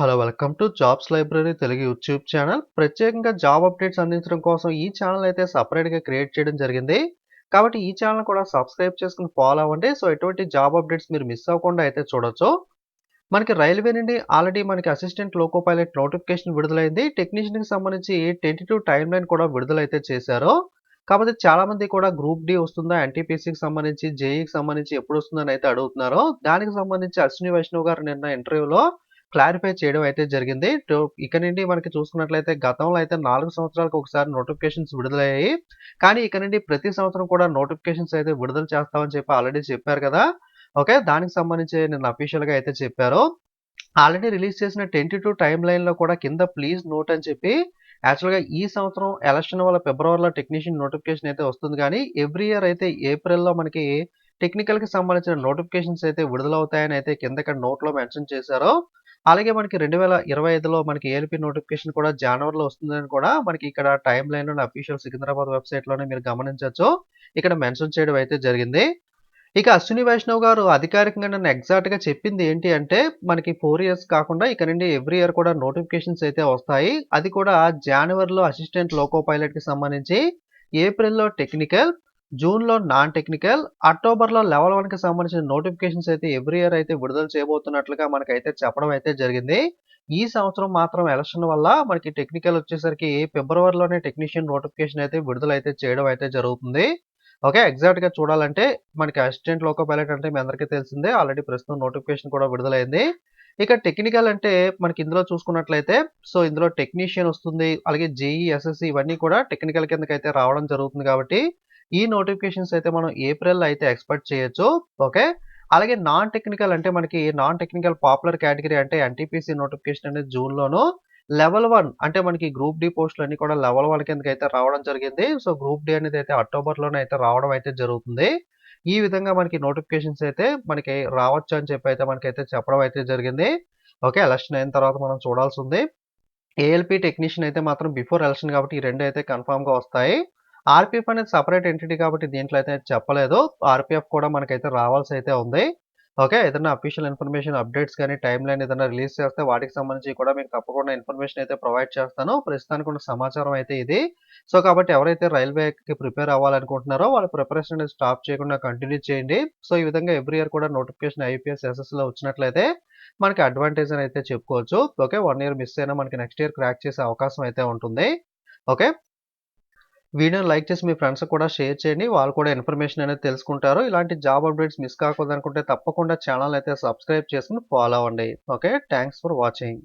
Hello welcome to jobs library Telugu YouTube channel. ప్రత్యేకంగా job updates అందించడం కోసం ఈ ఛానల్ అయితే సపరేట్గా క్రియేట్ చేయడం జరిగింది. కాబట్టి ఈ ఛానల్ కూడా సబ్స్క్రైబ్ చేసుకుని ఫాలో అవ్వండి. సో ఎటువంటి జాబ్ అప్డేట్స్ మీరు మిస్ అవ్వకుండా అయితే చూడొచ్చు. మనకి రైల్వే నుండి ఆల్రెడీ మనకి అసిస్టెంట్ లోకో పైలట్ నోటిఫికేషన్ విడుదలైంది. టెక్నీషియన్కి సంబంధించి టెంటేటివ్ టైం లైన్ కూడా విడుదలైతే చేశారు. కాకపోతే చాలా మంది కూడా గ్రూప్ డి వస్తుందా ఎన్టీపీసీకి సంబంధించి జేఈకి సంబంధించి ఎప్పుడు వస్తుందని అయితే అడుగుతున్నారు. దానికి సంబంధించి అశ్విని వైష్ణవ్ గారు నిన్న ఇంటర్వ్యూలో క్లారిఫై చేయడం అయితే జరిగింది. ఇక నుండి మనకి చూసుకున్నట్లయితే గతంలో అయితే నాలుగు సంవత్సరాలకు ఒకసారి నోటిఫికేషన్స్ విడుదలయ్యాయి. కానీ ఇక నుండి ప్రతి సంవత్సరం కూడా నోటిఫికేషన్స్ అయితే విడుదల చేస్తామని చెప్పి ఆల్రెడీ చెప్పారు కదా. ఓకే దానికి సంబంధించి నిన్న అఫీషియల్గా అయితే చెప్పారు. ఆల్రెడీ రిలీజ్ చేసిన ట్వంటీ టూ టైం లైన్లో కూడా కింద ప్లీజ్ నోట్ అని చెప్పి యాక్చువల్గా ఈ సంవత్సరం ఎలక్షన్ వల్ల ఫిబ్రవరిలో టెక్నీషియన్ నోటిఫికేషన్ అయితే వస్తుంది. కానీ ఎవ్రీ ఇయర్ అయితే ఏప్రిల్లో మనకి టెక్నికల్కి సంబంధించిన నోటిఫికేషన్స్ అయితే విడుదలవుతాయని అయితే కింద ఇక్కడ నోట్లో మెన్షన్ చేశారు. అలాగే మనకి రెండు వేల ఇరవై ఐదులో మనకి ఏఎల్పి నోటిఫికేషన్ కూడా జనవరిలో వస్తుందని కూడా మనకి ఇక్కడ టైం లైన్ అఫీషియల్ సికింద్రాబాద్ వెబ్సైట్లోనే మీరు గమనించవచ్చు ఇక్కడ మెన్షన్ చేయడం అయితే జరిగింది. ఇక అశ్విని వైష్ణవ్ గారు అధికారికంగా నన్ను ఎగ్జాక్ట్గా చెప్పింది ఏంటి అంటే మనకి ఫోర్ ఇయర్స్ కాకుండా ఇక నుండి ఎవ్రీ ఇయర్ కూడా నోటిఫికేషన్స్ అయితే వస్తాయి. అది కూడా జనవరిలో అసిస్టెంట్ లోకో పైలట్కి సంబంధించి ఏప్రిల్లో టెక్నికల్ జూన్లో నాన్ టెక్నికల్ అక్టోబర్లో లెవెల్ వన్కి సంబంధించిన నోటిఫికేషన్స్ అయితే ఎవ్రీ ఇయర్ అయితే విడుదల చేయబోతున్నట్లుగా మనకైతే చెప్పడం అయితే జరిగింది. ఈ సంవత్సరం మాత్రం ఎలక్షన్ వల్ల మనకి టెక్నికల్ వచ్చేసరికి ఫిబ్రవరిలోనే టెక్నీషియన్ నోటిఫికేషన్ అయితే విడుదల అయితే చేయడం అయితే జరుగుతుంది. ఓకే ఎగ్జాక్ట్గా చూడాలంటే మనకి అసిస్టెంట్ లోకో పైలట్ అంటే మీ అందరికీ తెలిసిందే. ఆల్రెడీ ప్రస్తుతం నోటిఫికేషన్ కూడా విడుదలైంది ఇక టెక్నికల్ అంటే మనకి ఇందులో చూసుకున్నట్లయితే సో ఇందులో టెక్నీషియన్ వస్తుంది అలాగే జేఈ ఎస్ఎస్సి ఇవన్నీ కూడా టెక్నికల్ కిందకైతే అయితే రావడం జరుగుతుంది కాబట్టి ఈ నోటిఫికేషన్స్ అయితే మనం ఏప్రిల్లో అయితే ఎక్స్పెక్ట్ చేయొచ్చు. ఓకే అలాగే నాన్ టెక్నికల్ అంటే మనకి నాన్ టెక్నికల్ పాపులర్ కేటగిరీ అంటే ఎన్టీపీసీ నోటిఫికేషన్ అనేది జూన్లోను లెవెల్ వన్ అంటే మనకి గ్రూప్ డి పోస్టులు అన్ని కూడా లెవెల్ వన్ కిందకి అయితే రావడం జరిగింది. సో గ్రూప్ డి అనేది అయితే అక్టోబర్లోనే అయితే రావడం అయితే జరుగుతుంది. ఈ విధంగా మనకి నోటిఫికేషన్స్ అయితే మనకి రావచ్చు అని చెప్పి అయితే మనకైతే చెప్పడం అయితే జరిగింది. ఓకే ఎలక్షన్ అయిన తర్వాత మనం చూడాల్సి ఉంది. ఏఎల్పి టెక్నీషియన్ అయితే మాత్రం బిఫోర్ ఎలక్షన్ కాబట్టి ఈ రెండు అయితే కన్ఫామ్గా వస్తాయి. ఆర్పిఎఫ్ అనేది సపరేట్ ఎంటిటీ కాబట్టి దీంట్లో అయితే చెప్పలేదు. ఆర్పిఎఫ్ కూడా మనకైతే రావాల్సి అయితే ఉంది. ఓకే ఏదైనా అఫీషియల్ ఇన్ఫర్మేషన్ అప్డేట్స్ కానీ టైం లైన్ ఏదైనా రిలీజ్ చేస్తే వాటికి సంబంధించి కూడా మీకు తప్పకుండా ఇన్ఫర్మేషన్ అయితే ప్రొవైడ్ చేస్తాను. ప్రస్తుతానికి ఉన్న సమాచారం అయితే ఇది. సో కాబట్టి ఎవరైతే రైల్వేకి ప్రిపేర్ అవ్వాలనుకుంటున్నారో వాళ్ళ ప్రిపరేషన్ అనేది స్టాప్ చేయకుండా కంటిన్యూ చేయండి. సో ఈ విధంగా ఎవ్రీ ఇయర్ కూడా నోటిఫికేషన్ ఐపీఎస్ ఎస్ఎస్లో వచ్చినట్లయితే మనకి అడ్వాంటేజ్ అని అయితే చెప్పుకోవచ్చు. ఓకే వన్ ఇయర్ మిస్ అయినా మనకి నెక్స్ట్ ఇయర్ క్రాక్ చేసే అవకాశం అయితే ఉంటుంది. ఓకే వీడియోని లైక్ చేసి మీ ఫ్రెండ్స్ కూడా షేర్ చేయండి. వాళ్ళు కూడా ఇన్ఫర్మేషన్ అనేది తెలుసుకుంటారు. ఇలాంటి జాబ్ అప్డేట్స్ మిస్ కాకూడదనుకుంటే తప్పకుండా ఛానల్ అయితే సబ్స్క్రైబ్ చేసుకుని ఫాలో అవ్వండి. ఓకే? Thanks for watching.